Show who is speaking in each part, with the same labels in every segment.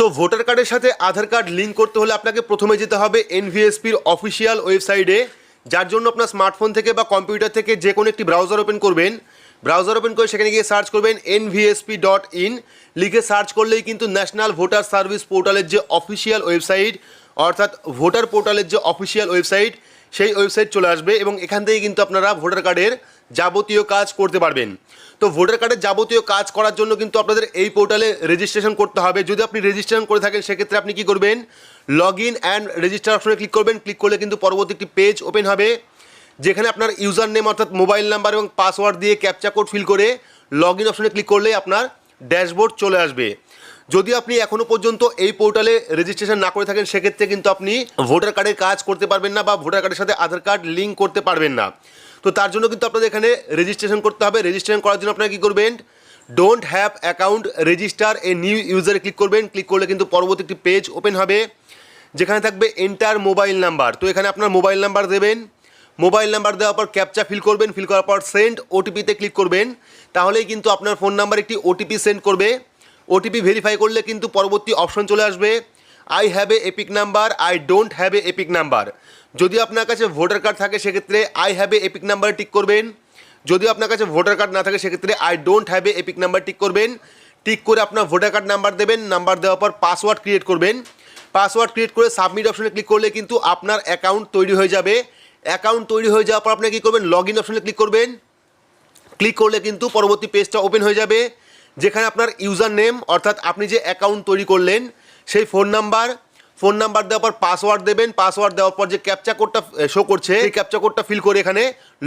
Speaker 1: তো ভোটার কার্ডের সাথে আধার কার্ড লিঙ্ক করতে হলে আপনাকে প্রথমে যেতে হবে এনভিএসপির অফিসিয়াল ওয়েবসাইটে, যার জন্য আপনার স্মার্টফোন থেকে বা কম্পিউটার থেকে যে কোনো একটি ব্রাউজার ওপেন করবেন। ব্রাউজার ওপেন করে সেখানে গিয়ে সার্চ করবেন এনভিএসপি ডট ইন লিখে সার্চ করলেই কিন্তু ন্যাশনাল ভোটার সার্ভিস পোর্টালের যে অফিসিয়াল ওয়েবসাইট, অর্থাৎ ভোটার পোর্টালের যে অফিসিয়াল ওয়েবসাইট, সেই ওয়েবসাইট চলে আসবে এবং এখান থেকে কিন্তু আপনারা ভোটার কার্ডের যাবতীয় কাজ করতে পারবেন। তো ভোটার কার্ডের যাবতীয় কাজ করার জন্য কিন্তু আপনাদের এই পোর্টালে রেজিস্ট্রেশন করতে হবে। যদি আপনি রেজিস্ট্রেশন করে থাকেন, সেক্ষেত্রে আপনি কি করবেন? লগ ইন অ্যান্ড রেজিস্টার অপশনে ক্লিক করবেন। ক্লিক করলে কিন্তু পরবর্তী একটি পেজ ওপেন হবে, যেখানে আপনার ইউজার নেম অর্থাৎ মোবাইল নাম্বার এবং পাসওয়ার্ড দিয়ে ক্যাপচা কোড ফিল করে লগ ইন অপশনে ক্লিক করলে আপনার ড্যাশবোর্ড চলে আসবে। যদি আপনি এখনও পর্যন্ত এই পোর্টালে রেজিস্ট্রেশন না করে থাকেন, সেক্ষেত্রে কিন্তু আপনি ভোটার কার্ডের কাজ করতে পারবেন না বা ভোটার কার্ডের সাথে আধার কার্ড লিঙ্ক করতে পারবেন না। তো তার জন্য কিন্তু আপনাদের এখানে রেজিস্ট্রেশন করতে হবে। রেজিস্ট্রেশন করার জন্য আপনারা কী করবেন? Don't have account register a new ইউজারে click করবেন। ক্লিক করলে কিন্তু পরবর্তী একটি পেজ ওপেন হবে, যেখানে থাকবে এন্টার মোবাইল নাম্বার তো এখানে আপনার মোবাইল নাম্বার দেবেন। মোবাইল নাম্বার দেওয়ার পর ক্যাপচা ফিল করবেন। ফিল করার পর সেন্ড ওটিপিতে ক্লিক করবেন। তাহলেই কিন্তু আপনার ফোন নাম্বার একটি ওটিপি সেন্ড করবে। ওটিপি ভেরিফাই করলে কিন্তু পরবর্তী অপশন চলে আসবে। I have a EPIC number I don't have a EPIC number যদি আপনার কাছে ভোটার কার্ড থাকে, সেক্ষেত্রে I have a EPIC number tick করবেন। যদি আপনার কাছে ভোটার কার্ড না থাকে, সেক্ষেত্রে I don't have a EPIC number tick করবেন। টিক করে আপনার ভোটার কার্ড নাম্বার দেবেন নাম্বার দেওয়ার পর পাসওয়ার্ড ক্রিয়েট করবেন। পাসওয়ার্ড ক্রিয়েট করে সাবমিট অপশনে ক্লিক করলে কিন্তু আপনার অ্যাকাউন্ট তৈরি হয়ে যাবে। অ্যাকাউন্ট তৈরি হয়ে যাওয়ার পর আপনি কী করবেন? লগ ইন অপশনে ক্লিক করবেন। ক্লিক করলে কিন্তু পরবর্তী পেজটা ওপেন হয়ে যাবে। যেখানে আপনার ইউজার নেম অর্থাৎ আপনি যে অ্যাকাউন্ট তৈরি করলেন, সেই ফোন নাম্বার ফোন নাম্বার দেওয়ার পর পাসওয়ার্ড দেবেন পাসওয়ার্ড দেওয়ার পর যে ক্যাপচা কোডটা শো করছে, সেই ক্যাপচা কোডটা ফিল করে এখানে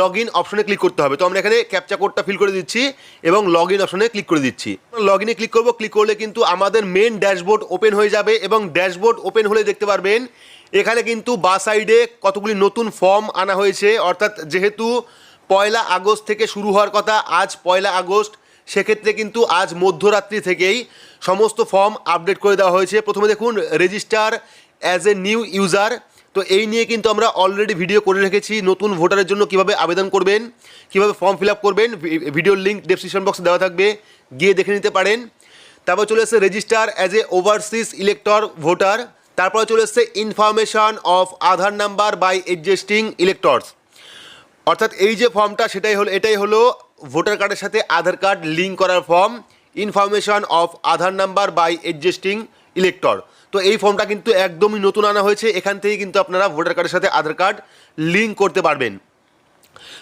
Speaker 1: লগ ইন অপশনে ক্লিক করতে হবে। তো আমরা এখানে ক্যাপচা কোডটা ফিল করে দিচ্ছি এবং লগ ইন অপশনে ক্লিক করে দিচ্ছি। লগ ইনে ক্লিক করব ক্লিক করলে কিন্তু আমাদের মেন ড্যাশবোর্ড ওপেন হয়ে যাবে এবং ড্যাশবোর্ড ওপেন হলে দেখতে পারবেন, এখানে কিন্তু বা সাইডে কতগুলি নতুন ফর্ম আনা হয়েছে। অর্থাৎ যেহেতু পয়লা আগস্ট থেকে শুরু হওয়ার কথা, আজ পয়লা আগস্ট সেক্ষেত্রে কিন্তু আজ মধ্যরাত্রি থেকেই সমস্ত ফর্ম আপডেট করে দেওয়া হয়েছে। প্রথমে দেখুন register as a new user তো এই নিয়ে কিন্তু আমরা অলরেডি ভিডিও করে রেখেছি নতুন ভোটারের জন্য কীভাবে আবেদন করবেন, কীভাবে ফর্ম ফিল করবেন। ভিডিওর লিঙ্ক ডেসক্রিপশন বক্সে দেওয়া থাকবে, গিয়ে দেখে নিতে পারেন। তারপর চলে এসেছে register as a overseas elector voter তারপরে চলে এসেছে information of Aadhaar number by adjusting electors অর্থাৎ এই যে ফর্মটা সেটাই হলো, এটাই হলো ভোটার কার্ডের সাথে আধার কার্ড লিঙ্ক করার form, information of Aadhaar number by adjusting elector. তো এই ফর্মটা কিন্তু একদমই নতুন আনা হয়েছে, এখান থেকে কিন্তু আপনারা ভোটার কার্ডের সাথে আধার কার্ড লিঙ্ক করতে পারবেন।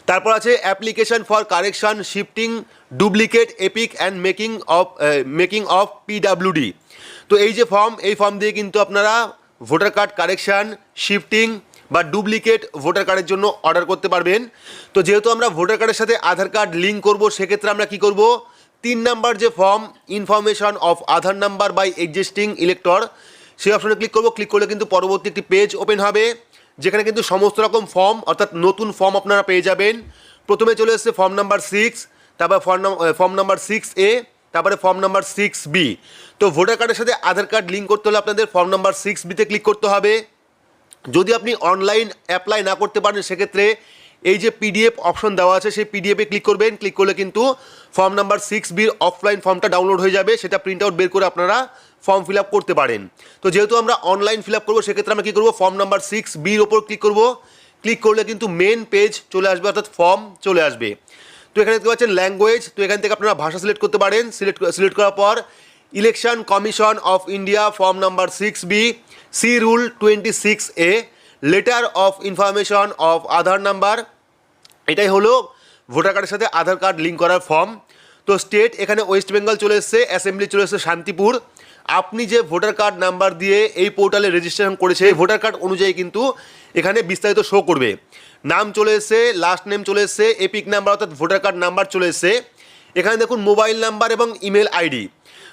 Speaker 1: তারপর আছে application for correction, shifting, duplicate, EPIC and making of making of PWD. তো এই যে ফর্ম, এই ফর্ম দিয়ে কিন্তু আপনারা ভোটার কার্ড কারেকশান, শিফটিং বা ডুপ্লিকেট ভোটার কার্ডের জন্য অর্ডার করতে পারবেন। তো যেহেতু আমরা ভোটার কার্ডের সাথে আধার কার্ড লিঙ্ক করব, সেক্ষেত্রে আমরা কি করব? তিন নাম্বার যে form, information of Aadhaar number by existing elector, সেই অপশনে ক্লিক করব। ক্লিক করলে কিন্তু পরবর্তী একটি পেজ ওপেন হবে, যেখানে কিন্তু সমস্ত রকম ফর্ম, অর্থাৎ নতুন ফর্ম আপনারা পেয়ে যাবেন। প্রথমে চলে এসেছে ফর্ম নাম্বার সিক্স, তারপর form form number six A, তারপরে ফর্ম নাম্বার সিক্স বি। তো ভোটার কার্ডের সাথে আধার কার্ড লিঙ্ক করতে হলে আপনাদের ফর্ম নাম্বার সিক্স বিতে ক্লিক করতে হবে। যদি আপনি অনলাইন অ্যাপ্লাই না করতে পারেন, সেক্ষেত্রে এই যে পিডিএফ অপশন দেওয়া আছে, সেই পিডিএফে ক্লিক করবেন। ক্লিক করলে কিন্তু ফর্ম নাম্বার সিক্স বির অফলাইন ফর্মটা ডাউনলোড হয়ে যাবে। সেটা প্রিন্ট আউট বের করে আপনারা ফর্ম ফিল করতে পারেন। তো যেহেতু আমরা অনলাইন ফিল আপ করব, সেক্ষেত্রে আমরা কী করব? ফর্ম নাম্বার সিক্স বির ওপর ক্লিক করব। ক্লিক করলে কিন্তু মেন পেজ চলে আসবে, অর্থাৎ ফর্ম চলে আসবে। তো এখানে দেখতে পাচ্ছেন ল্যাঙ্গুয়েজ তো এখান থেকে আপনারা ভাষা সিলেক্ট করতে পারেন। সিলেক্ট সিলেক্ট করার পর election commission of India form number six B C rule twenty six A letter of information of Aadhaar number এটাই হলো ভোটার কার্ডের সাথে আধার কার্ড লিঙ্ক করার ফর্ম তো স্টেট এখানে ওয়েস্ট বেঙ্গল চলে এসছে অ্যাসেম্বলি চলে এসছে শান্তিপুর। আপনি যে ভোটার কার্ড নাম্বার দিয়ে এই পোর্টালে রেজিস্ট্রেশন করেছে, এই ভোটার কার্ড অনুযায়ী কিন্তু এখানে বিস্তারিত শো করবে। নাম চলে এসছে লাস্ট নেম চলে এসছে এপিক নাম্বার অর্থাৎ ভোটার কার্ড নাম্বার চলে এসছে। এখানে দেখুন মোবাইল নাম্বার এবং ইমেল আইডি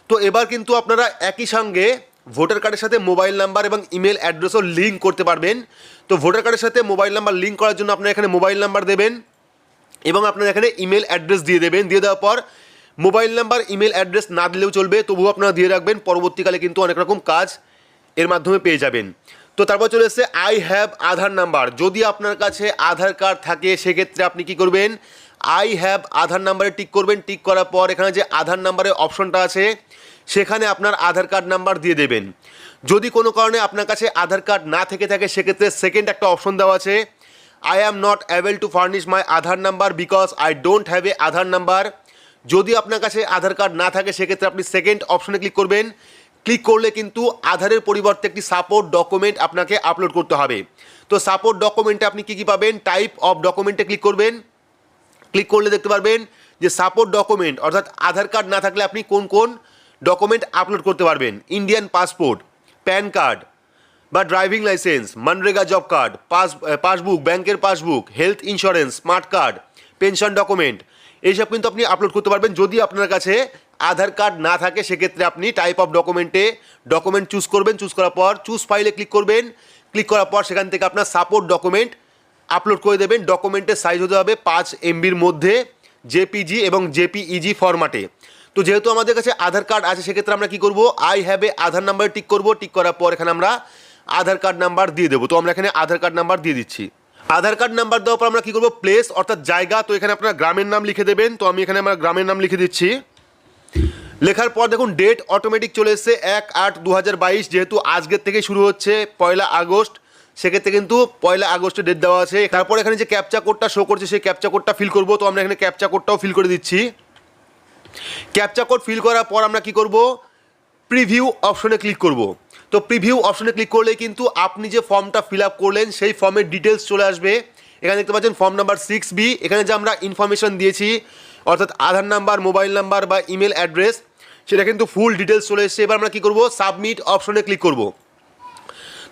Speaker 1: তো এবার কিন্তু আপনারা একই সঙ্গে ভোটার কার্ডের সাথে মোবাইল নাম্বার এবং ইমেল অ্যাড্রেসও লিঙ্ক করতে পারবেন। তো ভোটার কার্ডের সাথে মোবাইল নাম্বার লিঙ্ক করার জন্য আপনারা এখানে মোবাইল নাম্বার দেবেন এবং আপনারা এখানে ইমেল অ্যাড্রেস দিয়ে দেবেন। দিয়ে দেওয়ার পর মোবাইল নাম্বার, ইমেল অ্যাড্রেস না দিলেও চলবে, তবুও আপনারা দিয়ে রাখবেন। পরবর্তীকালে কিন্তু অনেক রকম কাজ এর মাধ্যমে পেয়ে যাবেন। তো তারপর চলে এসছে আই হ্যাভ আধার নাম্বার। যদি আপনার কাছে আধার কার্ড থাকে, সেক্ষেত্রে আপনি কি করবেন? আই হ্যাভ আধার নাম্বারে টিক করবেন, টিক করার পর এখানে যে আধার নাম্বারের অপশনটা আছে, সেখানে আপনার আধার কার্ড নাম্বার দিয়ে দেবেন। যদি কোনো কারণে আপনার কাছে আধার কার্ড না থেকে থাকে, সেক্ষেত্রে সেকেন্ড একটা অপশন দেওয়া আছে I am not able to furnish my Aadhaar number because I don't have a Aadhaar number. যদি আপনার কাছে আধার কার্ড না থাকে, সেক্ষেত্রে আপনি সেকেন্ড অপশনে ক্লিক করবেন। ক্লিক করলে কিন্তু আধারের পরিবর্তে একটি সাপোর্ট ডকুমেন্ট আপনাকে আপলোড করতে হবে। তো সাপোর্ট ডকুমেন্টে আপনি কী কী পাবেন? টাইপ অফ ডকুমেন্টে ক্লিক করবেন। ক্লিক করলে দেখতে পারবেন যে সাপোর্ট ডকুমেন্ট অর্থাৎ আধার কার্ড না থাকলে আপনি কোন কোন ডকুমেন্ট আপলোড করতে পারবেন। ইন্ডিয়ান পাসপোর্ট প্যান কার্ড বা driving licence MNREGA job card pass passbook ব্যাংকের passbook health insurance smart card pension document এইসব কিন্তু আপনি আপলোড করতে পারবেন। যদি আপনার কাছে আধার কার্ড না থাকে, সেক্ষেত্রে আপনি টাইপ অফ ডকুমেন্টে ডকুমেন্ট চুজ করবেন। চুজ করার পর চুজ ফাইলে ক্লিক করবেন। ক্লিক করার পর সেখান থেকে আপনার সাপোর্ট ডকুমেন্ট আপলোড করে দেবেন ডকুমেন্টের সাইজ হতে হবে পাঁচ এমবির মধ্যে জেপিজি এবং জেপিইজি ফরম্যাটে তো যেহেতু আমাদের কাছে আধার কার্ড আছে, সেক্ষেত্রে আমরা কি করব? I have a Aadhaar number tick করব টিক করার পর এখানে আমরা আধার কার্ড নাম্বার দিয়ে দেবো। তো আমরা এখানে আধার কার্ড নাম্বার দিয়ে দিচ্ছি। আধার কার্ড নাম্বার দেওয়ার পর আমরা কী করব? প্লেস অর্থাৎ জায়গা, তো এখানে আপনার গ্রামের নাম লিখে দেবেন। তো আমি এখানে আমার গ্রামের নাম লিখে দিচ্ছি। লেখার পর দেখুন ডেট অটোমেটিক চলে এসেছে এক আট দু যেহেতু আজকের থেকে শুরু হচ্ছে পয়লা আগস্ট। সেক্ষেত্রে কিন্তু পয়লা আগস্টে ডেট দেওয়া আছে। তারপর এখানে যে ক্যাপচা কোডটা শো করছে, সেই ক্যাপচা কোডটা ফিল করব। তো আমরা এখানে ক্যাপচা কোডটাও ফিল করে দিচ্ছি। ক্যাপচা কোড ফিল করার পর আমরা কি করব? প্রিভিউ অপশনে ক্লিক করব। তো প্রিভিউ অপশনে ক্লিক করলে কিন্তু আপনি যে ফর্মটা ফিল আপ করলেন, সেই ফর্মের ডিটেলস চলে আসবে। এখানে দেখতে পাচ্ছেন ফর্ম নাম্বার সিক্স বি এখানে যে আমরা ইনফরমেশন দিয়েছি, অর্থাৎ আধার নাম্বার মোবাইল নাম্বার বা ইমেল অ্যাড্রেস সেটা কিন্তু ফুল ডিটেলস চলে এসেছে। এবার আমরা কী করব? সাবমিট অপশনে ক্লিক করব।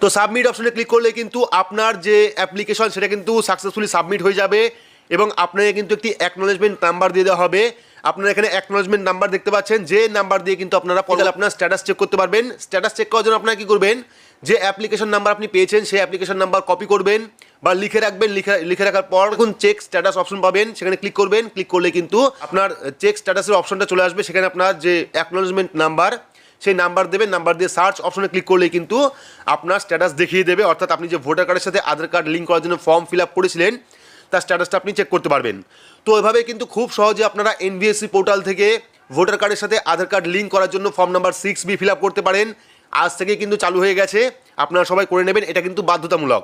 Speaker 1: তো সাবমিট অপশনে ক্লিক করলে কিন্তু আপনার যে অ্যাপ্লিকেশন সেটা কিন্তু সাকসেসফুলি সাবমিট হয়ে যাবে এবং আপনাকে কিন্তু একটি অ্যাকনোলেজমেন্ট নাম্বার দিয়ে দেওয়া হবে। আপনারা এখানে অ্যাকনোলেজমেন্ট নাম্বার দেখতে পাচ্ছেন। যে নাম্বার দিয়ে কিন্তু আপনারা পরে আপনার স্ট্যাটাস চেক করতে পারবেন। স্ট্যাটাস চেক করার জন্য আপনারা কী করবেন? যে অ্যাপ্লিকেশন নাম্বার আপনি পেয়েছেন সেই অ্যাপ্লিকেশন নাম্বার কপি করবেন বা লিখে রাখবেন। লিখে লিখে রাখার পর দেখুন চেক স্ট্যাটাস অপশন পাবেন। সেখানে ক্লিক করবেন। ক্লিক করলে কিন্তু আপনার চেক স্ট্যাটাসের অপশনটা চলে আসবে। সেখানে আপনার যে অ্যাকনোলেজমেন্ট নাম্বার সেই নাম্বার দেবেন, নাম্বার দিয়ে সার্চ অপশনে ক্লিক করলেই কিন্তু আপনার স্ট্যাটাস দেখিয়ে দেবে। অর্থাৎ আপনি যে ভোটার কার্ডের সাথে আধার কার্ড লিঙ্ক করার জন্য ফর্ম ফিল আপ করেছিলেন, তার স্ট্যাটাসটা আপনি চেক করতে পারবেন। তো এভাবে কিন্তু খুব সহজে আপনারা এনবিএসসি পোর্টাল থেকে ভোটার কার্ডের সাথে আধার কার্ড লিঙ্ক করার জন্য form number six B fill up করতে পারেন। আজ থেকে কিন্তু চালু হয়ে গেছে। আপনারা সবাই করে নেবেন। এটা কিন্তু বাধ্যতামূলক।